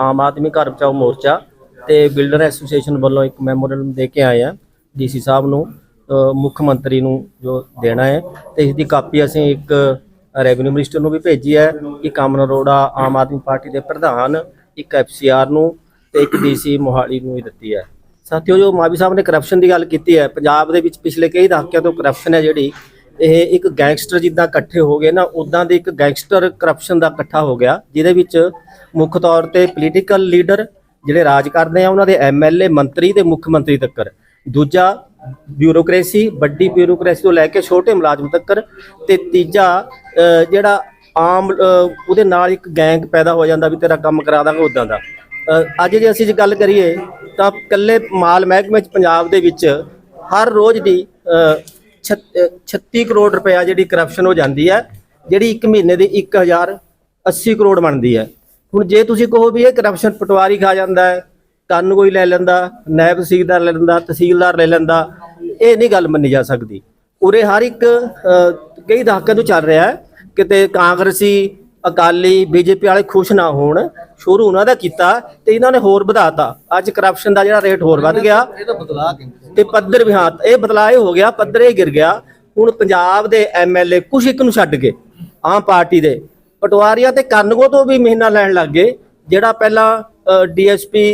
ਆਮ ਆਦਮੀ ਘਰ ਬਚਾਓ ਮੋਰਚਾ ਤੇ ਬਿਲਡਰ ਐਸੋਸੀਏਸ਼ਨ ਵੱਲੋਂ ਇੱਕ ਮੈਮੋਰੈਂਡਮ ਦੇ ਕੇ ਆਏ ਆ ਡੀਸੀ ਸਾਹਿਬ ਨੂੰ ਮੁੱਖ ਮੰਤਰੀ ਨੂੰ ਜੋ ਦੇਣਾ ਹੈ ਤੇ ਇਸ ਦੀ ਕਾਪੀ ਅਸੀਂ ਇੱਕ ਰੈਵਨਿਊ ਮਿਨਿਸਟਰ ਨੂੰ ਵੀ ਭੇਜੀ ਹੈ ਇੱਕ ਅਮਨ ਅਰੋੜਾ ਆਮ ਆਦਮੀ ਪਾਰਟੀ ਦੇ ਪ੍ਰਧਾਨ, ਇੱਕ ਐਫਸੀਆਰ ਨੂੰ ਤੇ ਇੱਕ ਡੀਸੀ ਮੋਹਾਲੀ ਨੂੰ ਵੀ ਦਿੱਤੀ ਹੈ। ਸਾਥੀਓ ਜੋ ਮਾਵੀ ਸਾਹਿਬ ਨੇ ਕਰਪਸ਼ਨ ਦੀ ਗੱਲ ਕੀਤੀ ਹੈ, ਪੰਜਾਬ ਦੇ ਵਿੱਚ ਪਿਛਲੇ ਕਈ ਦਹਾਕਿਆਂ ਤੋਂ ਕਰਪਸ਼ਨ ਹੈ ਜਿਹੜੀ ਇਹ ਇੱਕ ਗੈਂਗਸਟਰ ਜਿੱਦਾਂ ਇਕੱਠੇ ਹੋ ਗਏ ਨਾ ਉਦਾਂ ਦੇ ਇੱਕ ਗੈਂਗਸਟਰ ਕਰਪਸ਼ਨ ਦਾ ਇਕੱਠਾ ਹੋ ਗਿਆ, ਜਿਹਦੇ ਵਿੱਚ ਮੁੱਖ ਤੌਰ ਤੇ ਪੋਲੀਟੀਕਲ ਲੀਡਰ ਜਿਹੜੇ ਰਾਜ ਕਰਦੇ ਆ, ਉਹਨਾਂ ਦੇ ਐਮਐਲਏ ਮੰਤਰੀ ਤੇ ਮੁੱਖ ਮੰਤਰੀ ਤੱਕਰ। ਦੂਜਾ ਬਿਊਰੋਕ੍ਰੇਸੀ ਵੱਡੀ ਬਿਊਰੋਕ੍ਰੇਸੀ ਤੋਂ ਲੈ ਕੇ ਛੋਟੇ ਮੁਲਾਜ਼ਮ ਤੱਕਰ। ਤੇ ਤੀਜਾ ਜਿਹੜਾ ਆਮ ਉਹਦੇ ਨਾਲ ਇੱਕ ਗੈਂਗ ਪੈਦਾ ਹੋ ਜਾਂਦਾ ਵੀ ਤੇਰਾ ਕੰਮ ਕਰਾ ਦਾਂਗੇ ਉਦਾਂ ਦਾ। ਅੱਜ ਜੇ ਅਸੀਂ ਜੇ ਗੱਲ ਕਰੀਏ, ਤਾਂ ਕੱਲੇ ਮਾਲ ਮਹਿਕਮੇ ਚ ਪੰਜਾਬ ਦੇ ਵਿੱਚ ਹਰ ਰੋਜ਼ ਦੀ 36 ਕਰੋੜ ਰੁਪਇਆ ਜਿਹੜੀ ਕਰਪਸ਼ਨ ਹੋ ਜਾਂਦੀ ਹੈ, ਜਿਹੜੀ ਇੱਕ ਮਹੀਨੇ ਦੀ 1080 ਕਰੋੜ ਬਣਦੀ ਹੈ। ਹੁਣ ਜੇ ਤੁਸੀਂ ਕਹੋ ਵੀ ਇਹ ਕਰਪਸ਼ਨ ਪਟਵਾਰੀ ਖਾ ਜਾਂਦਾ ਹੈ ਕੰਨ ਕੋਈ ਲੈ ਲੈਂਦਾ, ਨਾਇਬ ਤਹਿਸੀਲਦਾਰ ਲੈ ਲੈਂਦਾ, ਤਹਿਸੀਲਦਾਰ ਲੈ ਲੈਂਦਾ, ਇਹ ਨਹੀਂ ਗੱਲ ਮੰਨੀ ਜਾ ਸਕਦੀ। ਉਰੇ ਹਰ ਇੱਕ ਕਈ ਦਹਾਕਿਆਂ ਤੋਂ ਚੱਲ ਰਿਹਾ ਹੈ, ਕਿਤੇ ਕਾਂਗਰਸੀ ਅਕਾਲੀ ਬੀਜੇਪੀ ਵਾਲੇ ਖੁਸ਼ ਨਾ ਹੋਣ ਸ਼ੁਰੂ ਉਹਨਾਂ ਦਾ ਕੀਤਾ ਤੇ ਇਹਨਾਂ ਨੇ ਹੋਰ ਵਧਾਤਾ। ਅੱਜ ਕਰਪਸ਼ਨ ਦਾ ਜਿਹੜਾ ਰੇਟ ਹੋਰ ਵੱਧ ਗਿਆ। ਇਹ ਤਾਂ ਬਦਲਾ ਕਹਿੰਦੇ ਤੇ ਪੱਧਰ ਵੀ ਹਾਂ ਇਹ ਬਦਲਾਅ ਇਹ ਹੋ ਗਿਆ ਪੱਧਰ ਇਹ ਗਿਰ ਗਿਆ। ਹੁਣ ਪੰਜਾਬ ਦੇ ਐਮਐਲਏ ਕੁਛ ਇੱਕ ਨੂੰ ਛੱਡ ਕੇ ਆਮ ਪਾਰਟੀ ਦੇ। ਪਟਵਾਰੀਆਂ ਤੇ ਕਾਨੂੰਗੋ ਤੋਂ ਵੀ ਮਹੀਨਾ ਲੈਣ ਲੱਗ ਗਏ ਜਿਹੜਾ ਪਹਿਲਾਂ ਡੀਐਸਪੀ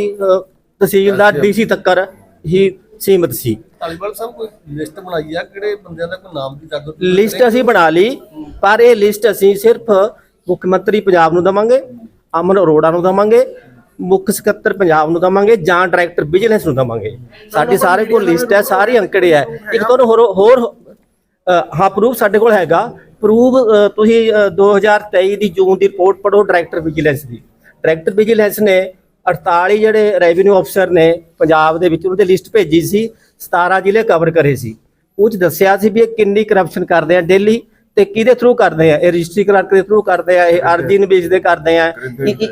ਤਹਿਸੀਲਦਾਰ ਡੀਸੀ ਤੱਕਰ ਹੀ ਸੀਮਤ ਸੀ। ਧਾਲੀਵਾਲ ਸਾਹਿਬ ਕੋਈ ਲਿਸਟ ਬਣਾਈ ਆ ਕਿਹੜੇ ਬੰਦਿਆਂ ਦਾ ਕੋਈ ਨਾਮ ਦੀ ਦੱਸ ਲਿਸਟ ਅਸੀਂ ਬਣਾ ਲਈ ਪਰ ਇਹ ਲਿਸਟ ਅਸੀਂ ਸਿਰਫ ਮੁੱਖ ਮੰਤਰੀ ਪੰਜਾਬ ਨੂੰ ਦਵਾਂਗੇ ਅਮਨ ਅਰੋੜਾ ਨੂੰ ਦਵਾਂਗੇ ਮੁੱਖ ਸਕੱਤਰ ਪੰਜਾਬ ਨੂੰ ਦਵਾਂਗੇ ਜਾਂ ਡਾਇਰੈਕਟਰ ਵਿਜੀਲੈਂਸ ਨੂੰ ਦਵਾਂਗੇ। ਸਾਡੀ ਸਾਰੇ ਕੋਲ ਲਿਸਟ ਹੈ ਸਾਰੇ ਅੰਕੜੇ ਹੈ। ਇੱਕ ਤੁਹਾਨੂੰ ਹੋਰ ਹੋਰ ਹਾਂ ਪ੍ਰੂਫ ਸਾਡੇ ਕੋਲ ਹੈਗਾ। ਪ੍ਰੂਫ ਤੁਸੀਂ ਅ, 2023 ਦੀ ਜੂਨ ਦੀ ਰਿਪੋਰਟ ਪੜੋ ਡਾਇਰੈਕਟਰ ਵਿਜੀਲੈਂਸ ਦੀ। ਡਾਇਰੈਕਟਰ ਵਿਜੀਲੈਂਸ ਨੇ 48 ਜਿਹੜੇ ਰੈਵਨਿਊ ਅਫਸਰ ਨੇ ਪੰਜਾਬ ਦੇ ਵਿੱਚ ਉਹਨਾਂ ਦੀ ਲਿਸਟ ਭੇਜੀ ਸੀ 17 ਜ਼ਿਲ੍ਹੇ ਕਵਰ ਕਰੇ ਸੀ। ਉਹ 'ਚ ਦੱਸਿਆ ਸੀ ਵੀ ਇਹ ਕਿੰਨੀ ਕਰਪਸ਼ਨ ਕਰਦੇ ਆ ਡੇਲੀ ਤੇ ਕਿਹਦੇ ਥਰੂ ਕਰਦੇ ਆ? ਇਹ ਰਜਿਸਟਰੀ ਕਲਰਕ ਦੇ ਥਰੂ ਕਰਦੇ ਆ ਇਹ ਅਰਜੀ ਨਿਵੇਸ਼ ਕਰਦੇ ਆ।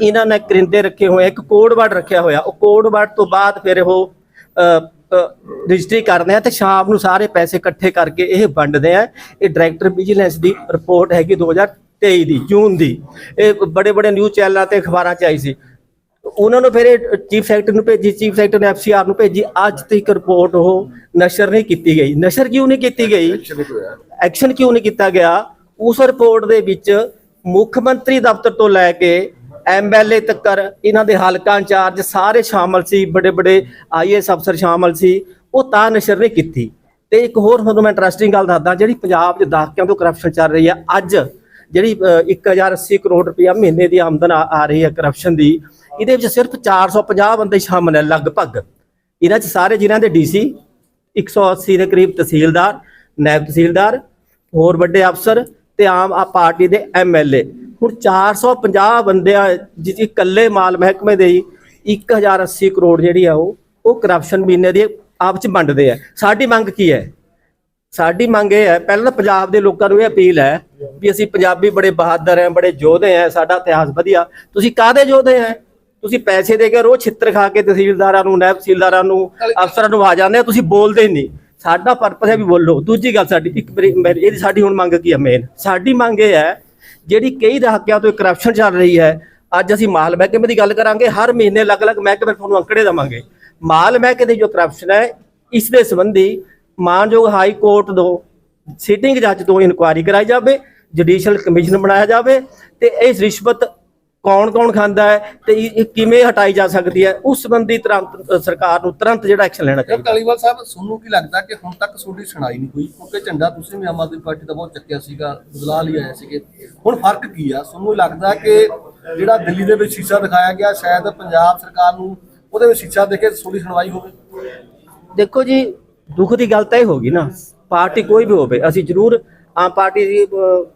ਇਹਨਾਂ ਨੇ ਕਰਿੰਦੇ ਰੱਖੇ ਹੋਏ ਇੱਕ ਕੋਡ ਵਰਡ ਰੱਖਿਆ ਹੋਇਆ। ਉਹ ਕੋਡ ਵਰਡ ਤੋਂ ਬਾਅਦ ਫਿਰ ਉਹ ਰਜਿਸਟਰੀ ਕਰਦੇ ਆ ਤੇ ਸ਼ਾਮ ਨੂੰ ਸਾਰੇ ਪੈਸੇ ਇਕੱਠੇ ਕਰਕੇ ਇਹ ਵੰਡਦੇ ਆ। ਇਹ ਡਾਇਰੈਕਟਰ ਵਿਜੀਲੈਂਸ ਦੀ ਰਿਪੋਰਟ ਹੈਗੀ 2023 ਦੀ ਜੂਨ ਦੀ। ਇਹ ਬੜੇ ਬੜੇ ਨਿਊਜ਼ ਚੈਨਲਾਂ ਤੇ ਅਖਬਾਰਾਂ 'ਚ ਆਈ ਸੀ। ਉਹਨਾਂ ਨੂੰ ਫਿਰ ਇਹ ਚੀਫ ਸੈਕਟਰੀ ਨੂੰ ਭੇਜੀ ਚੀਫ ਸੈਕਟਰੀ ਨੇ ਐਫਸੀਆਰ ਨੂੰ ਭੇਜੀ। ਅੱਜ ਤੱਕ ਰਿਪੋਰਟ ਉਹ ਨਸ਼ਰ ਨਹੀਂ ਕੀਤੀ ਗਈ। ਨਸ਼ਰ ਕਿਉਂ ਨਹੀਂ ਕੀਤੀ ਗਈ? ਐਕਸ਼ਨ ਕਿਉਂ ਨਹੀਂ ਕੀਤਾ ਗਿਆ? ਉਸ ਰਿਪੋਰਟ ਦੇ ਵਿੱਚ ਮੁੱਖ ਮੰਤਰੀ ਦਫ਼ਤਰ ਤੋਂ ਲੈ ਕੇ ਐਮਐਲਏ ਤੱਕਰ ਇਹਨਾਂ ਦੇ ਹਲਕਾ ਇੰਚਾਰਜ ਸਾਰੇ ਸ਼ਾਮਲ ਸੀ ਬੜੇ ਬੜੇ ਆਈਐਸ ਅਫਸਰ ਸ਼ਾਮਲ ਸੀ ਉਹ ਤਾਂ ਨਸ਼ਰ ਨਹੀਂ ਕੀਤੀ। ਤੇ ਇੱਕ ਹੋਰ ਤੁਹਾਨੂੰ ਮੈਂ ਇੰਟਰਸਟਿੰਗ ਗੱਲ ਦੱਸਦਾ ਜਿਹੜੀ ਪੰਜਾਬ ਦੇ ਦਹਾਕਿਆਂ ਤੋਂ ਕਰਪਸ਼ਨ ਚੱਲ ਰਹੀ ਹੈ ਅੱਜ ਜਿਹੜੀ ਅ, 1080 ਕਰੋੜ ਰੁਪਇਆ ਮਹੀਨੇ ਦੀ ਆਮਦਨ ਆ ਆ ਰਹੀ ਹੈ ਕਰਪਸ਼ਨ ਦੀ ਇਹਦੇ ਵਿੱਚ ਸਿਰਫ 450 ਬੰਦੇ ਸ਼ਾਮਲ ਹੈ ਲਗਭਗ। ਇਹਨਾਂ 'ਚ ਸਾਰੇ ਜ਼ਿਲ੍ਹਿਆਂ ਦੇ ਡੀਸੀ 180 ਦੇ ਕਰੀਬ ਤਹਿਸੀਲਦਾਰ ਨਾਇਬ ਤਹਿਸੀਲਦਾਰ ਹੋਰ ਵੱਡੇ ਅਫਸਰ ਤੇ ਆਮ ਆ ਪਾਰਟੀ ਦੇ ਐਮਐਲਏ ਹੁਣ 450 ਬੰਦਿਆਂ ਜਿਹਦੀ ਇਕੱਲੇ ਮਾਲ ਮਹਿਕਮੇ ਦੇ ਹੀ 1080 ਕਰੋੜ ਜਿਹੜੀ ਆ ਉਹ ਉਹ ਕਰਪਸ਼ਨ ਮਹੀਨੇ ਦੀ ਆਪ ਚ ਵੰਡਦੇ ਆ। ਸਾਡੀ ਮੰਗ ਕੀ ਹੈ? ਸਾਡੀ ਮੰਗ ਇਹ ਹੈ, ਪਹਿਲਾਂ ਤਾਂ ਪੰਜਾਬ ਦੇ ਲੋਕਾਂ ਨੂੰ ਇਹ ਅਪੀਲ ਹੈ ਵੀ ਅਸੀਂ ਪੰਜਾਬੀ ਬੜੇ ਬਹਾਦਰ ਹਾਂ, ਬੜੇ ਯੋਧੇ ਹਾਂ, ਸਾਡਾ ਇਤਿਹਾਸ ਵਧੀਆ। ਤੁਸੀਂ ਕਾਹਦੇ ਯੋਧੇ ਹੈ? ਤੁਸੀਂ ਪੈਸੇ ਦੇ ਕੇ ਰੋਜ਼ ਛਿੱਤਰ ਖਾ ਕੇ ਤਹਿਸੀਲਦਾਰਾਂ ਨੂੰ ਨਾਇਬ ਤਹਿਸੀਲਦਾਰਾਂ ਨੂੰ, ਅਫਸਰਾਂ ਨੂੰ ਆ ਜਾਂਦੇ ਤੁਸੀਂ ਬੋਲਦੇ ਹੀ ਨਹੀਂ। ਸਾਡਾ ਪਰਪਸ ਹੈ ਵੀ ਬੋਲੋ। ਦੂਜੀ ਗੱਲ ਸਾਡੀ, ਇੱਕ ਮੇਰੀ- ਇਹਦੀ ਸਾਡੀ ਹੁਣ ਮੰਗ ਕੀ ਹੈ ਮੇਨ ਸਾਡੀ ਮੰਗ ਇਹ ਹੈ, ਜਿਹੜੀ ਕਈ ਦਹਾਕਿਆਂ ਤੋਂ ਕਰਪਸ਼ਨ ਚੱਲ ਰਹੀ ਹੈ, ਅੱਜ ਅਸੀਂ ਮਾਲ ਮਹਿਕਮੇ ਦੀ ਗੱਲ ਕਰਾਂਗੇ, ਹਰ ਮਹੀਨੇ ਅਲੱਗ-ਅਲੱਗ ਮਹਿਕਮੇ ਤੁਹਾਨੂੰ ਅੰਕੜੇ ਦੇਵਾਂਗੇ। ਮਾਲ ਮਹਿਕਮੇ ਦੀ ਜੋ ਕਰਪਸ਼ਨ ਹੈ, ਇਸ ਦੇ ਸੰਬੰਧੀ ਮਾਨਯੋਗ ਹਾਈ ਕੋਰਟ ਤੋਂ ਸਿਟਿੰਗ ਜੱਜ ਤੋਂ ਇਨਕੁਆਇਰੀ ਕਰਾਈ ਜਾਵੇ ਜੁਡੀਸ਼ੀਅਲ ਕਮਿਸ਼ਨ ਬਣਾਇਆ ਜਾਵੇ ਤੇ ਇਸ ਰਿਸ਼ਵਤ ਕੌਣ-ਕੌਣ ਖਾਂਦਾ ਹੈ ਤੇ ਇਹ ਕਿਵੇਂ ਹਟਾਈ ਜਾ ਸਕਦੀ ਹੈ ਉਸ ਸੰਬੰਧੀ ਤੁਰੰਤ ਸਰਕਾਰ ਨੂੰ ਤੁਰੰਤ ਜਿਹੜਾ ਐਕਸ਼ਨ ਲੈਣਾ ਚਾਹੀਦਾ। ਧਾਲੀਵਾਲ ਸਾਹਿਬ ਤੁਹਾਨੂੰ ਕੀ ਲੱਗਦਾ ਕਿ ਹੁਣ ਤੱਕ ਤੁਹਾਡੀ ਸੁਣਾਈ ਨਹੀਂ ਹੋਈ? ਕਿਉਂਕਿ ਝੰਡਾ ਤੁਸੀਂ ਵੀ ਆਮ ਆਦਮੀ ਪਾਰਟੀ ਦਾ ਬਹੁਤ ਚੱਕਿਆ ਸੀਗਾ ਬਦਲਾ ਲਈ ਆਏ ਸੀਗੇ। ਹੁਣ ਫ਼ਰਕ ਕੀ ਆ? ਤੁਹਾਨੂੰ ਲੱਗਦਾ ਕਿ ਜਿਹੜਾ ਦਿੱਲੀ ਦੇ ਵਿੱਚ ਸ਼ੀਸ਼ਾ ਦਿਖਾਇਆ ਗਿਆ ਸ਼ਾਇਦ ਪੰਜਾਬ ਸਰਕਾਰ ਨੂੰ ਉਹਦੇ ਵਿੱਚ ਸ਼ੀਸ਼ਾ ਦੇ ਕੇ ਤੁਹਾਡੀ ਸੁਣਵਾਈ ਹੋਵੇ? ਦੇਖੋ ਜੀ ਦੁੱਖ ਦੀ ਗੱਲ ਤਾਂ ਇਹ ਹੋ ਗਈ ਨਾ, ਪਾਰਟੀ ਕੋਈ ਵੀ ਹੋਵੇ, ਅਸੀਂ ਜ਼ਰੂਰ ਆਮ ਪਾਰਟੀ ਦੀ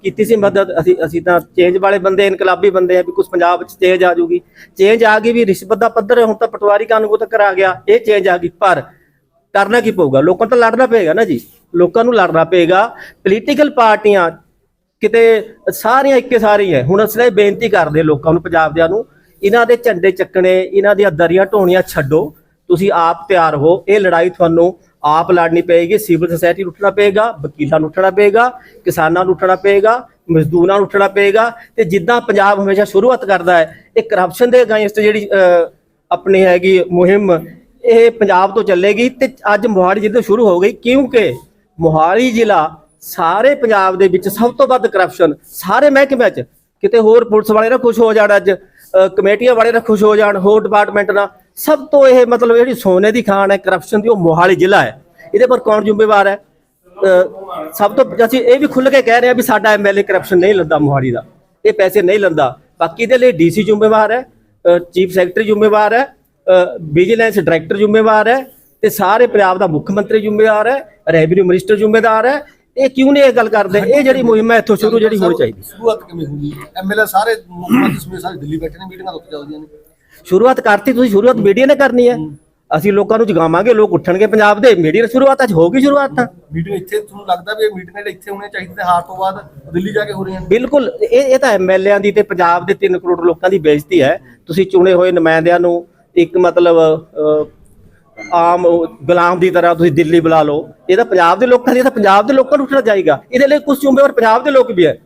ਕੀਤੀ ਸੀ ਮਦਦ, ਅਸੀਂ ਅਸੀਂ ਤਾਂ ਚੇਂਜ ਵਾਲੇ ਬੰਦੇ, ਇਨਕਲਾਬੀ ਬੰਦੇ ਆ ਵੀ ਕੁਝ ਪੰਜਾਬ ਵਿੱਚ ਚੇਂਜ ਆ ਜੂਗੀ ਚੇਂਜ ਆ ਗਈ ਵੀ ਰਿਸ਼ਵਤ ਦਾ ਪੱਧਰ, ਹੁਣ ਤਾਂ ਪਟਵਾਰੀ ਕਾਨੂੰਨ ਤੱਕ ਆ ਗਿਆ, ਇਹ ਚੇਂਜ ਆ ਗਈ, ਪਰ ਕਰਨਾ ਕੀ ਪਊਗਾ? ਲੋਕਾਂ ਤੋਂ ਲੜਨਾ ਪਏਗਾ ਨਾ ਜੀ। ਲੋਕਾਂ ਨੂੰ ਲੜਨਾ ਪਏਗਾ। ਪੋਲੀਟੀਕਲ ਪਾਰਟੀਆਂ ਕਿਤੇ ਸਾਰੀਆਂ ਇੱਕੇ ਸਾਰੀਆਂ ਹੁਣ ਅਸੀਂ ਤਾਂ ਇਹ ਬੇਨਤੀ ਕਰਦੇ ਲੋਕਾਂ ਨੂੰ ਪੰਜਾਬ ਦਿਆਂ ਨੂੰ, ਇਹਨਾਂ ਦੇ ਝੰਡੇ ਚੱਕਣੇ, ਇਹਨਾਂ ਦੀਆਂ ਦਰੀਆਂ ਢੋਣੀਆਂ ਛੱਡੋ। ਤੁਸੀਂ ਆਪ ਤਿਆਰ ਹੋ, ਇਹ ਲੜਾਈ ਤੁਹਾਨੂੰ ਆਪ ਲੜਨੀ ਪਏਗੀ, ਸਿਵਲ ਸੁਸਾਇਟੀ ਨੂੰ ਉੱਠਣਾ ਪਏਗਾ, ਵਕੀਲਾਂ ਨੂੰ ਉੱਠਣਾ ਪਏਗਾ, ਕਿਸਾਨਾਂ ਨੂੰ ਉੱਠਣਾ ਪਏਗਾ, ਮਜ਼ਦੂਰਾਂ ਨੂੰ ਉੱਠਣਾ ਪਏਗਾ ਤੇ ਜਿੱਦਾਂ ਪੰਜਾਬ ਹਮੇਸ਼ਾ ਸ਼ੁਰੂਆਤ ਕਰਦਾ ਹੈ, ਇਹ ਕਰਪਸ਼ਨ ਦੇ ਅਗੇਂਸਟ ਜਿਹੜੀ ਆਪਣੀ ਹੈਗੀ ਮੁਹਿੰਮ, ਇਹ ਪੰਜਾਬ ਤੋਂ ਚੱਲੇਗੀ ਤੇ ਅੱਜ ਮੋਹਾਲੀ ਜ਼ਿਲ੍ਹੇ ਤੋਂ ਸ਼ੁਰੂ ਹੋ ਗਈ ਕਿਉਂਕਿ ਮੋਹਾਲੀ ਜ਼ਿਲ੍ਹਾ ਸਾਰੇ ਪੰਜਾਬ ਦੇ ਵਿੱਚ ਸਭ ਤੋਂ ਵੱਧ ਕਰਪਸ਼ਨ ਸਾਰੇ ਮਹਿਕਮਿਆਂ 'ਚ, ਕਿਤੇ ਹੋਰ ਪੁਲਿਸ ਵਾਲੇ ਨਾ ਖੁਸ਼ ਹੋ ਜਾਣ ਅੱਜ ਕਮੇਟੀਆਂ ਵਾਲੇ ਨਾ ਖੁਸ਼ ਹੋ ਜਾਣ, ਹੋਰ ਡਿਪਾਰਟਮੈਂਟ ਨਾਲ ਸਭ ਤੋਂ ਇਹ ਮਤਲਬ ਜਿਹੜੀ ਸੋਨੇ ਦੀ ਖਾਨ ਹੈ ਕਰਪਸ਼ਨ ਦੀ, ਉਹ ਮੋਹਾਲੀ ਜ਼ਿਲ੍ਹਾ ਹੈ। ਇਹਦੇ ਪਰ ਕੌਣ ਜ਼ਿੰਮੇਵਾਰ ਹੈ? ਸਭ ਤੋਂ ਅਸੀਂ ਇਹ ਵੀ ਖੁੱਲ੍ਹ ਕੇ ਕਹਿ ਰਹੇ ਹਾਂ ਵੀ ਸਾਡਾ ਐਮਐਲਏ ਕਰਪਸ਼ਨ ਨਹੀਂ ਲੈਂਦਾ ਮੋਹਾਲੀ ਦਾ। ਇਹ ਪੈਸੇ ਨਹੀਂ ਲੈਂਦਾ। ਬਾਕੀ ਦੇ ਲਈ ਡੀਸੀ ਜ਼ਿੰਮੇਵਾਰ ਹੈ ਚੀਫ ਸੈਕਟਰੀ ਜ਼ਿੰਮੇਵਾਰ ਹੈ ਵਿਜੀਲੈਂਸ ਡਾਇਰੈਕਟਰ ਜ਼ਿੰਮੇਵਾਰ ਹੈ ਤੇ ਸਾਰੇ ਪੰਜਾਬ ਦਾ ਮੁੱਖ ਮੰਤਰੀ ਜ਼ਿੰਮੇਵਾਰ ਹੈ ਰੈਵਨਿਊ ਮਿਨਿਸਟਰ ਜ਼ਿੰਮੇਵਾਰ ਹੈ। ਇਹ ਕਿਉਂ ਨਹੀਂ ਇਹ ਗੱਲ ਕਰਦੇ? ਇਹ ਜਿਹੜੀ ਮੁਹਿੰਮ ਹੈ, ਇੱਥੋਂ ਸ਼ੁਰੂ ਜਿਹੜੀ ਹੋਣੀ ਚਾਹੀਦੀ। ਸ਼ੁਰੂਆਤ ਕਿਵੇਂ ਹੋਈ? ਐਮਐਲਏ ਸਾਰੇ ਮੁੱਖ ਮੰਤਰੀ ਸਮੇਤ ਸਾਰੇ ਦਿੱਲੀ ਬੈਠੇ ਨੇ, ਮੀਟਿੰਗਾਂ ਉੱਤੇ ਚੱਲਦੀਆਂ ਨੇ। ਸ਼ੁਰੂਆਤ ਕਰਤੀ ਤੁਸੀਂ ਸ਼ੁਰੂਆਤ ਮੀਡੀਆ ਨੇ ਕਰਨੀ ਹੈ। ਅਸੀਂ ਲੋਕਾਂ ਨੂੰ ਜਗਾਵਾਂਗੇ ਲੋਕ ਉੱਠਣਗੇ ਪੰਜਾਬ ਦੇ। ਮੀਡੀਆ ਨੇ ਸ਼ੁਰੂਆਤ ਅੱਜ ਹੋ ਗਈ ਸ਼ੁਰੂਆਤ ਤਾਂ। ਮੀਟਿੰਗ ਇੱਥੇ ਤੁਹਾਨੂੰ ਲੱਗਦਾ ਵੀ ਇਹ ਮੀਟਿੰਗ ਜਿਹੜੇ ਇੱਥੇ ਹੋਣੀਆਂ ਚਾਹੀਦੀਆਂ ਤੇ ਹਾਰ ਤੋਂ ਬਾਅਦ ਦਿੱਲੀ ਜਾ ਕੇ ਹੋ ਰਹੀਆਂ ਨੇ? ਬਿਲਕੁਲ ਇਹ ਇਹ ਤਾਂ ਐਮਐਲਏਆਂ ਦੀ ਤੇ ਪੰਜਾਬ ਦੇ 3 ਕਰੋੜ ਲੋਕਾਂ ਦੀ ਬੇਇੱਜ਼ਤੀ ਹੈ। ਤੁਸੀਂ ਚੁਣੇ ਹੋਏ ਨੁਮਾਇੰਦਿਆਂ ਨੂੰ ਇੱਕ ਮਤਲਬ ਆਮ ਗੁਲਾਮ ਦੀ ਤਰ੍ਹਾਂ ਤੁਸੀਂ ਦਿੱਲੀ ਬੁਲਾ ਲਓ। ਇਹ ਤਾਂ ਪੰਜਾਬ ਦੇ ਲੋਕਾਂ ਦੀ ਇਹ ਤਾਂ ਪੰਜਾਬ ਦੇ ਲੋਕਾਂ ਨੂੰ ਉੱਠਣਾ ਚਾਹੀਦਾ। ਇਹਦੇ ਲਈ ਕੁਝ ਜ਼ਿੰਮੇਵਾਰ ਪੰਜਾਬ ਦੇ ਲੋਕ ਵੀ ਹੈ।